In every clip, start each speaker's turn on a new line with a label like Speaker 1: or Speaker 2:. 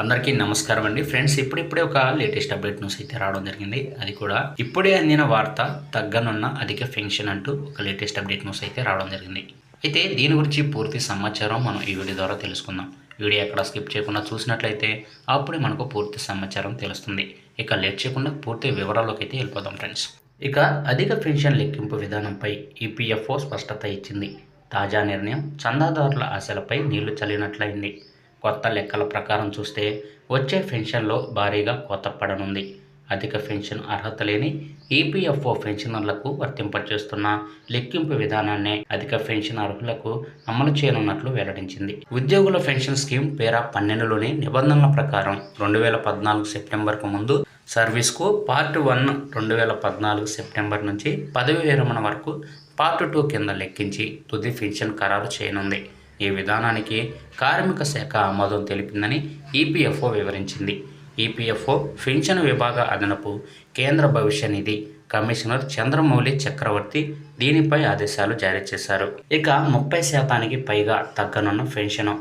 Speaker 1: అందరికీ నమస్కారం అండి. ఫ్రెండ్స్ ఇప్పుడిప్పుడే ఒక లేటెస్ట్ అప్డేట్ న్యూస్ అయితే రావడం జరిగింది. అది కూడా ఇప్పుడే అందిన వార్త తగ్గనున్న అధిక పెన్షన్ అంటూ ఒక లేటెస్ట్ అప్డేట్ న్యూస్ అయితే రావడం జరిగింది. అయితే దీని గురించి పూర్తి సమాచారం మనం ఈ వీడియో ద్వారా తెలుసుకుందాం. వీడియో ఎక్కడ స్కిప్ చేయకుండా చూసినట్లయితే అప్పుడే మనకు పూర్తి సమాచారం తెలుస్తుంది. ఇక లేట్ చేయకుండా పూర్తి వివరాల్లోకి అయితే వెళ్ళిపోదాం ఫ్రెండ్స్. ఇక అధిక పెన్షన్ లెక్కింపు విధానంపై ఈపీఎఫ్ఓ స్పష్టత ఇచ్చింది. తాజా నిర్ణయం చందాదారుల ఆశలపై నీళ్ళు చల్లినట్లయింది. కొత్త లెక్కల ప్రకారం చూస్తే వచ్చే పెన్షన్లో భారీగా కోత పడనుంది. అధిక పెన్షన్ అర్హత లేని ఈపీఎఫ్ఓ పెన్షనర్లకు వర్తింపచేస్తున్న లెక్కింపు విధానాన్ని అధిక పెన్షన్ అర్హులకు అమలు చేయనున్నట్లు వెల్లడించింది. ఉద్యోగుల పెన్షన్ స్కీమ్ పేరా పన్నెండులోని నిబంధనల ప్రకారం రెండు వేల పద్నాలుగు సెప్టెంబర్కు ముందు సర్వీస్కు పార్ట్ వన్ రెండు వేల పద్నాలుగు సెప్టెంబర్ నుంచి పదవి విరమణ వరకు పార్ట్ టూ కింద లెక్కించి తుది పెన్షన్ ఖరారు చేయనుంది. ఈ విధానానికి కార్మిక శాఖ ఆమోదం తెలిపిందని ఈపీఎఫ్ఓ వివరించింది. ఈపీఎఫ్ఓ పెన్షన్ విభాగ అదనపు కేంద్ర భవిష్య నిధి కమిషనర్ చంద్రమౌళి చక్రవర్తి దీనిపై ఆదేశాలు జారీ చేశారు. ఇక ముప్పై శాతానికి పైగా తగ్గనున్న పెన్షన్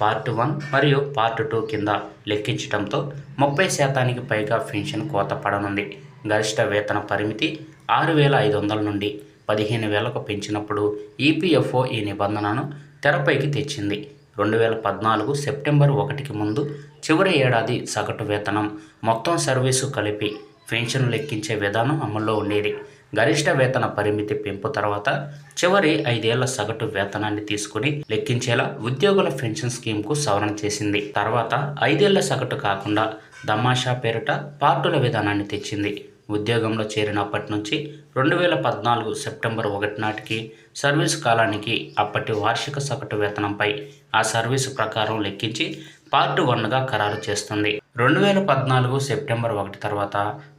Speaker 1: పార్ట్ వన్ మరియు పార్ట్ టూ కింద లెక్కించడంతో ముప్పై శాతానికి పైగా పెన్షన్ కోత పడనుంది. గరిష్ట వేతన పరిమితి ఆరు వేల ఐదు వందల నుండి పదిహేను వేలకు పెంచినప్పుడు ఈపీఎఫ్ఓ ఈ నిబంధనను తెరపైకి తెచ్చింది. రెండు వేల పద్నాలుగు సెప్టెంబర్ ఒకటికి ముందు చివరి ఏడాది సగటు వేతనం. మొత్తం సర్వీసు కలిపి పెన్షన్ లెక్కించే విధానం అమల్లో ఉండేది. గరిష్ట వేతన పరిమితి పెంపు తర్వాత చివరి ఐదేళ్ళ సగటు వేతనాన్ని తీసుకుని లెక్కించేలా ఉద్యోగుల పెన్షన్ స్కీమ్కు సవరణ చేసింది. తర్వాత ఐదేళ్ళ సగటు కాకుండా దమాషా పేరిట పార్టుల విధానాన్ని తెచ్చింది. ఉద్యోగంలో చేరినప్పటి నుంచి రెండు వేల పద్నాలుగు సెప్టెంబర్ ఒకటి నాటికి సర్వీస్ కాలానికి అప్పటి వార్షిక సగటు వేతనంపై ఆ సర్వీసు ప్రకారం లెక్కించి పార్ట్ వన్గా ఖరారు చేస్తుంది. రెండు వేల పద్నాలుగు సెప్టెంబర్ ఒకటి తర్వాత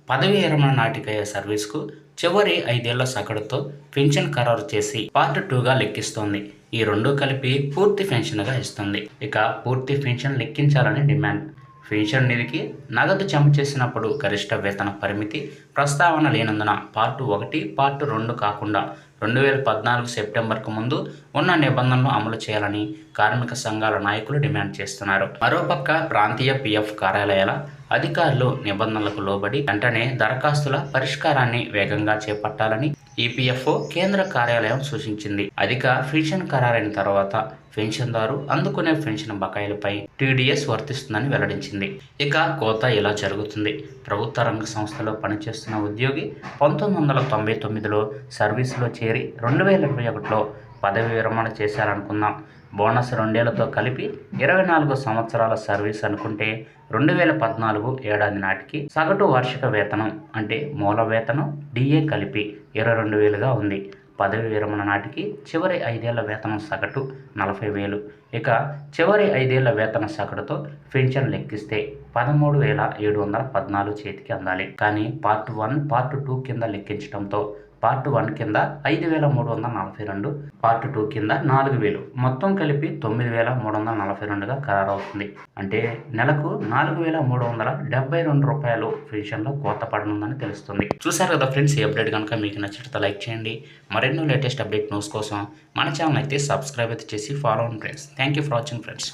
Speaker 1: పదవి విరమణ నాటికయ్యే సర్వీస్కు చివరి ఐదేళ్ళ సగటుతో పెన్షన్ ఖరారు చేసి పార్ట్ టూగా లెక్కిస్తోంది. ఈ రెండు కలిపి పూర్తి పెన్షన్గా ఇస్తుంది. ఇక పూర్తి పెన్షన్ లెక్కించాలని డిమాండ్. పెన్షన్ నిధికి నగదు జమ చేసినప్పుడు గరిష్ట వేతన పరిమితి ప్రస్తావన లేనందున పార్ట్ ఒకటి పార్ట్ రెండు కాకుండా రెండు వేల పద్నాలుగు సెప్టెంబర్కు ముందు ఉన్న నిబంధనలు అమలు చేయాలని కార్మిక సంఘాల నాయకులు డిమాండ్ చేస్తున్నారు. మరోపక్క ప్రాంతీయ పిఎఫ్ కార్యాలయాల అధికారులు నిబంధనలకు లోబడి వెంటనే దరఖాస్తుల పరిష్కారాన్ని వేగంగా చేపట్టాలని ఈపీఎఫ్ఓ కేంద్ర కార్యాలయం సూచించింది. అధిక పెన్షన్ ఖరారైన తర్వాత పెన్షన్దారు అందుకునే పెన్షన్ బకాయిలపై టీడీఎస్ వర్తిస్తుందని వెల్లడించింది. ఇక కోత ఇలా జరుగుతుంది. ప్రభుత్వ రంగ సంస్థలో పనిచేస్తున్న ఉద్యోగి పంతొమ్మిది వందల తొంభై తొమ్మిదిలో సర్వీసులో చేరి రెండు వేల ఇరవై ఒకటిలో పదవి విరమణ చేశారనుకుందాం. బోనస్ రెండేళ్ళతో కలిపి ఇరవై నాలుగు సంవత్సరాల సర్వీస్ అనుకుంటే రెండు వేల పద్నాలుగు ఏడాది నాటికి సగటు వార్షిక వేతనం అంటే మూల వేతనం డిఏ కలిపి ఇరవై రెండు వేలుగా ఉంది. పదవి విరమణ నాటికి చివరి ఐదేళ్ళ వేతనం సగటు నలభై వేలు. ఇక చివరి ఐదేళ్ళ వేతన సగటుతో పెన్షన్ లెక్కిస్తే పదమూడు వేల ఏడు వందల పద్నాలుగు చేతికి అందాలి. కానీ పార్ట్ వన్ పార్ట్ టూ కింద లెక్కించడంతో పార్ట్ వన్ కింద ఐదు వేల మూడు వందల నలభై రెండు పార్ట్ టూ కింద నాలుగు వేలు. మొత్తం కలిపి తొమ్మిది వేల మూడు వందల నలభై రెండుగా ఖరారవుతుంది. అంటే నెలకు నాలుగు వేల మూడు వందల డెబ్బై రెండు రూపాయలు పెన్షన్లో కోత పడనుందని తెలుస్తుంది. చూసారు కదా ఫ్రెండ్స్ ఈ అప్డేట్ కనుక మీకు నచ్చితే లైక్ చేయండి. మరెన్నో లేటెస్ట్ అప్డేట్ న్యూస్ కోసం మన ఛానల్ అయితే సబ్స్క్రైబ్ అయితే చేసి ఫాలో అవ్వండి friends. Thank you for watching friends